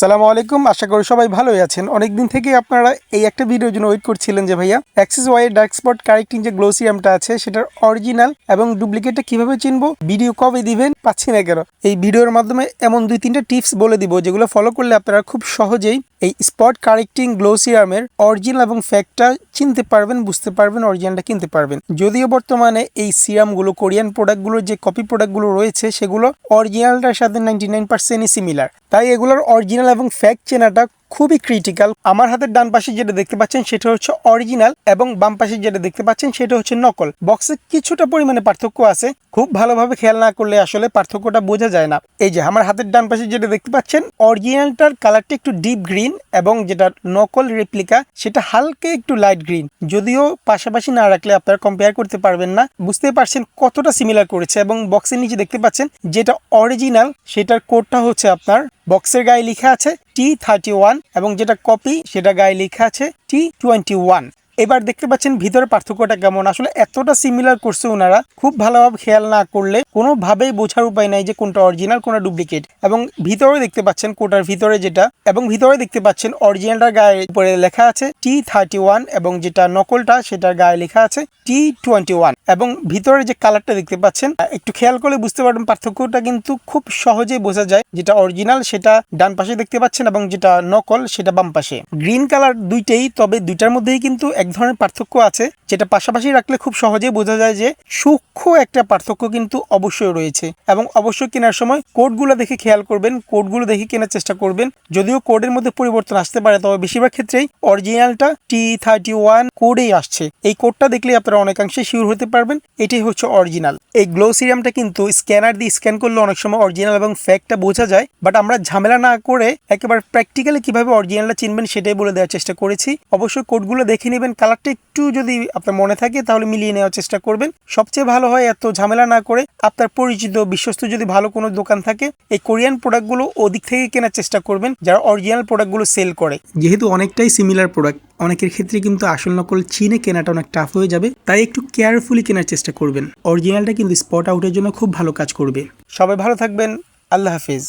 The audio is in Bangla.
আসসালামু আলাইকুম। আশা করি সবাই ভালোই আছেন। অনেকদিন থেকে আপনারা এই একটা ভিডিওর জন্য ওয়েট করছিলেন যে ভাইয়া Axis Y dark spot correcting যে গ্লো সিরামটা আছে, সেটার অরিজিনাল এবং ডুপ্লিকেটটা কীভাবে চিনবো ভিডিও কবে দিবেন, পাচ্ছি না কেন। এই ভিডিওর মাধ্যমে এমন দুই তিনটা টিপস বলে দিব, যেগুলো ফলো করলে আপনারা খুব সহজেই এই স্পট কারেক্টিং গ্লো সিরামের অরিজিনাল এবং ফ্যাক্টটা চিনতে পারবেন, বুঝতে পারবেন অরিজিনালটা কিনতে পারবেন। যদিও বর্তমানে এই সিরামগুলো কোরিয়ান প্রোডাক্টগুলোর যে কপি প্রোডাক্টগুলো রয়েছে, সেগুলো অরিজিনালটার সাথে নাইনটি নাইন পার্সেন্টই সিমিলার তাই এগুলোর অরিজিনাল এবং ফ্যাক্ট চেনাটা খুবই ক্রিটিক্যাল আমার হাতের ডান পাশে যেটা দেখতে পাচ্ছেন, সেটা হচ্ছে অরিজিনাল এবং বাম পাশে যেটা দেখতে পাচ্ছেন, সেটা হচ্ছে নকল। বক্সে কিছুটা পরিমাণে পার্থক্য আছে। খুব ভালোভাবে খেয়াল না করলে আসলে পার্থক্যটা বোঝা যায় না। এই যে, আমার হাতের ডান পাশে যেটা দেখতে পাচ্ছেন অরিজিনালটার কালারটা একটু ডিপ গ্রিন এবং যেটা নকল রেপ্লিকা সেটা হালকা একটু লাইট গ্রিন যদিও পাশাপাশি না রাখলে আপনারা কম্পেয়ার করতে পারবেন না। বুঝতে পারছেন কতটা সিমিলার করেছে এবং বক্সের নিচে দেখতে পাচ্ছেন, যেটা অরিজিনাল সেটার কোডটা হচ্ছে আপনার বক্সের গায়ে লেখা আছে। টি থার্টি ওয়ান এবং যেটা কপি সেটা গায়ে লেখা আছে টি টোয়েন্টি ওয়ান এবার দেখতে পাচ্ছেন ভিতরে পার্থক্যটা কেমন? আসলে এতটা সিমিলার করছে ওনারা খুব ভালোভাবে খেয়াল না করলে কোনোভাবেই বোঝার উপায় নাই যে কোনটা অরিজিনাল কোনটা ডুপ্লিকেট এবং ভিতরে দেখতে পাচ্ছেন কোটার ভিতরে যেটা, এবং ভিতরে দেখতে পাচ্ছেন অরিজিনালটার গায়ে উপরে লেখা আছে টি থার্টি ওয়ান এবং যেটা নকলটা সেটার গায়ে লেখা আছে টি টোয়েন্টি ওয়ান এবং ভিতরে যে কালারটা দেখতে পাচ্ছেন, একটু খেয়াল করলে বুঝতে পারবেন পার্থক্যটা কিন্তু খুব সহজেই বোঝা যায় যেটা অরিজিনাল সেটা ডান পাশে দেখতে পাচ্ছেন এবং যেটা নকল, সেটা বাম পাশে। গ্রিন কালার দুইটাই, তবে দুইটার মধ্যেই কিন্তু ধরনের পার্থক্য আছে, যেটা পাশাপাশি রাখলে খুব সহজেই বোঝা যায় যে সূক্ষ্ম একটা পার্থক্য কিন্তু অবশ্যই রয়েছে। এবং অবশ্যই কেনার সময় কোডগুলো দেখে খেয়াল করবেন, কোডগুলো দেখে কেনার চেষ্টা করবেন। যদিও কোডের মধ্যে পরিবর্তন আসতে পারে, তবে বেশিরভাগ ক্ষেত্রেই অরিজিনালটা টি থার্টি ওয়ান কোডেই আসছে। এই কোডটা দেখলে আপনারা অনেকাংশে শিওর হতে পারবেন, এটাই হচ্ছে অরিজিনাল এই গ্লো সিরামটা কিন্তু স্ক্যানার দিয়ে স্ক্যান করলে অনেক সময় অরিজিনাল এবং ফ্যাকটা বোঝা যায় বাট আমরা ঝামেলা না করে একেবারে প্র্যাকটিক্যালি কীভাবে অরিজিনালটা চিনবেন সেটাই বলে দেওয়ার চেষ্টা করেছি। অবশ্যই কোডগুলো দেখে নেবেন কালারটা একটু যদি আপনার মনে থাকে তাহলে মিলিয়ে নেওয়ার চেষ্টা করবেন। সবচেয়ে ভালো হয় এত ঝামেলা না করে আপনার পরিচিত বিশ্বস্ত যদি ভালো কোনো দোকান থাকে এই কোরিয়ান প্রোডাক্টগুলো ওদিক থেকে কেনার চেষ্টা করবেন যারা অরিজিনাল প্রোডাক্টগুলো সেল করে। যেহেতু অনেকটাই সিমিলার প্রোডাক্ট অনেকের ক্ষেত্রে কিন্তু আসল নকল চিনে কেনাটা অনেক টাফ হয়ে যাবে তাই একটু কেয়ারফুলি কেনার চেষ্টা করবেন। অরিজিনালটা কিন্তু স্পট আউটের জন্য খুব ভালো কাজ করবে। সবাই ভালো থাকবেন আল্লাহ হাফিজ।